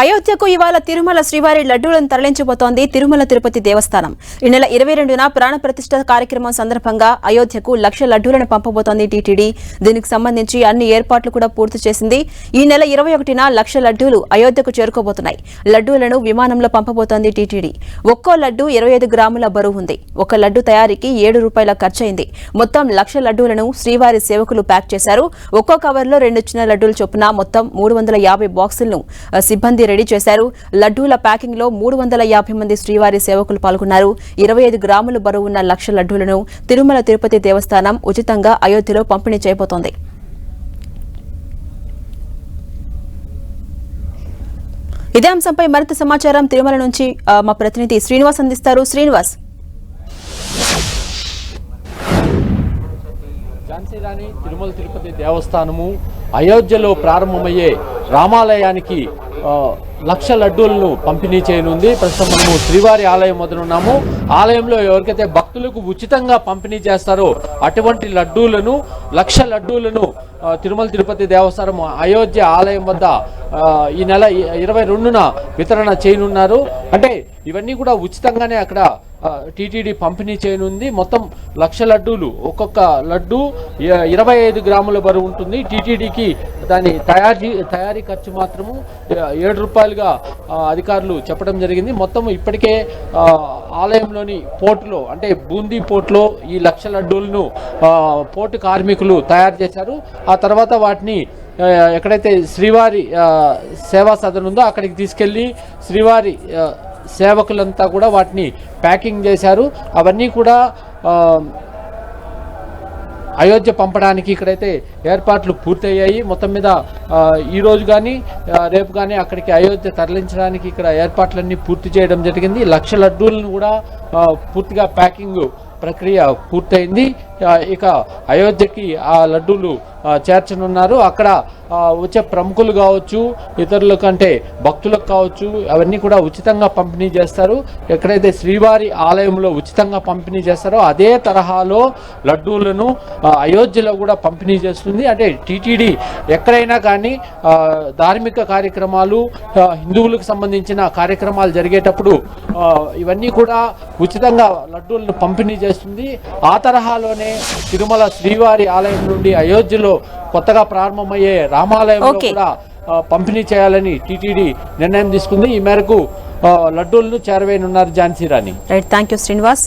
అయోధ్యకు ఇవాళ తిరుమల శ్రీవారి లడ్డూలను తరలించబోతోంది తిరుమల తిరుపతి దేవస్థానం. ఈ నెల ఇరవై రెండున ప్రాణ ప్రతిష్ఠ కార్యక్రమం సందర్భంగా అయోధ్యకు లక్ష లడ్డూలను పంపబోతోంది టీటీడీ. దీనికి సంబంధించి అన్ని ఏర్పాట్లు కూడా పూర్తి చేసింది. ఈ నెల ఇరవై ఒకటిన లక్ష లడ్డూలు అయోధ్యకు చేరుకోబోతున్నాయి. లడ్డూలను విమానంలో పంపబోతోంది టీటీడీ. ఒక్కో లడ్డు ఇరవై ఐదు గ్రాముల బరువు ఉంది. ఒక లడ్డు తయారీకి ఏడు రూపాయల ఖర్చయింది. మొత్తం లక్ష లడ్డూలను శ్రీవారి సేవకులు ప్యాక్ చేశారు. ఒక్కో కవర్లో రెండు చిన్న లడ్డూలు చొప్పున మొత్తం మూడు వందల యాభై బాక్సులను సిబ్బంది సిబ్బంది రెడీ చేశారు. లడ్డూల ప్యాకింగ్లో మూడు వందల యాభై మంది శ్రీవారి సేవకులు పాల్గొన్నారు. ఇరవై ఐదు గ్రాములు బరువు ఉన్న లక్ష లడ్డూలను తిరుమల తిరుపతి దేవస్థానం ఉచితంగా అయోధ్యలో పంపిణీ చేయబోతోంది. ఇదే అంశంపై మరింత సమాచారం తిరుమల నుంచి మా ప్రతినిధి శ్రీనివాస్ అందిస్తారు. శ్రీనివాస్. ఝాన్సీరాణి తిరుమల తిరుపతి దేవస్థానము అయోధ్యలో ప్రారంభమయ్యే రామాలయానికి లక్ష లడ్డూలను పంపిణీ చేయనుంది. ప్రస్తుతం మనము శ్రీవారి ఆలయం మొదలున్నాము ఆలయంలో ఎవరికైతే భక్తులకు ఉచితంగా పంపిణీ చేస్తారో అటువంటి లడ్డూలను లక్ష లడ్డూలను తిరుమల తిరుపతి దేవస్థానం అయోధ్య ఆలయం వద్ద ఈ నెల ఇరవై రెండున వితరణ చేయనున్నారు. అంటే ఇవన్నీ కూడా ఉచితంగానే అక్కడ టీటీడీ పంపిణీ చేయనుంది. మొత్తం లక్ష లడ్డూలు ఒక్కొక్క లడ్డు ఇరవై ఐదు గ్రాముల బరువు ఉంటుంది. టీటీడీకి దాని తయారీ తయారీ ఖర్చు మాత్రము ఏడు రూపాయలుగా అధికారులు చెప్పడం జరిగింది. మొత్తం ఇప్పటికే ఆలయంలోని పోర్టులో అంటే బూందీ పోర్టులో ఈ లక్ష లడ్డూలను పోర్టు కార్మికులు తయారు చేశారు. ఆ తర్వాత వాటిని ఎక్కడైతే శ్రీవారి సేవా సదన్ ఉందో అక్కడికి తీసుకెళ్ళి శ్రీవారి సేవకులంతా కూడా వాటిని ప్యాకింగ్ చేశారు. అవన్నీ కూడా అయోధ్య పంపడానికి ఇక్కడైతే ఏర్పాట్లు పూర్తయ్యాయి. మొత్తం మీద ఈరోజు ఈ రోజు కానీ రేపు కానీ అక్కడికి అయోధ్య తరలించడానికి ఇక్కడ ఏర్పాట్లన్నీ పూర్తి చేయడం జరిగింది. లక్ష లడ్డూలను కూడా పూర్తిగా ప్యాకింగ్ ప్రక్రియ పూర్తయింది. ఇక అయోధ్యకి ఆ లడ్డూలు చేర్చనున్నారు. అక్కడ వచ్చే ప్రముఖులు కావచ్చు ఇతరుల కంటే భక్తులకు కావచ్చు అవన్నీ కూడా ఉచితంగా పంపిణీ చేస్తారు. ఎక్కడైతే శ్రీవారి ఆలయంలో ఉచితంగా పంపిణీ చేస్తారో అదే తరహాలో లడ్డూలను అయోధ్యలో కూడా పంపిణీ చేస్తుంది. అంటే టీటీడీ ఎక్కడైనా కానీ ధార్మిక కార్యక్రమాలు హిందువులకు సంబంధించిన కార్యక్రమాలు జరిగేటప్పుడు ఇవన్నీ కూడా ఉచితంగా లడ్డూలను పంపిణీ చేస్తుంది. ఆ తరహాలోనే తిరుమల శ్రీవారి ఆలయం నుండి అయోధ్యలో కొత్తగా ప్రారంభమయ్యే రామాలయంలో Okay. కూడా పంపిణీ చేయాలని టీటీడీ నిర్ణయం తీసుకుంది. ఈ మేరకు లడ్డూలను చేరవేయనున్నారు Jhansi Rani. Right thank you Srinivas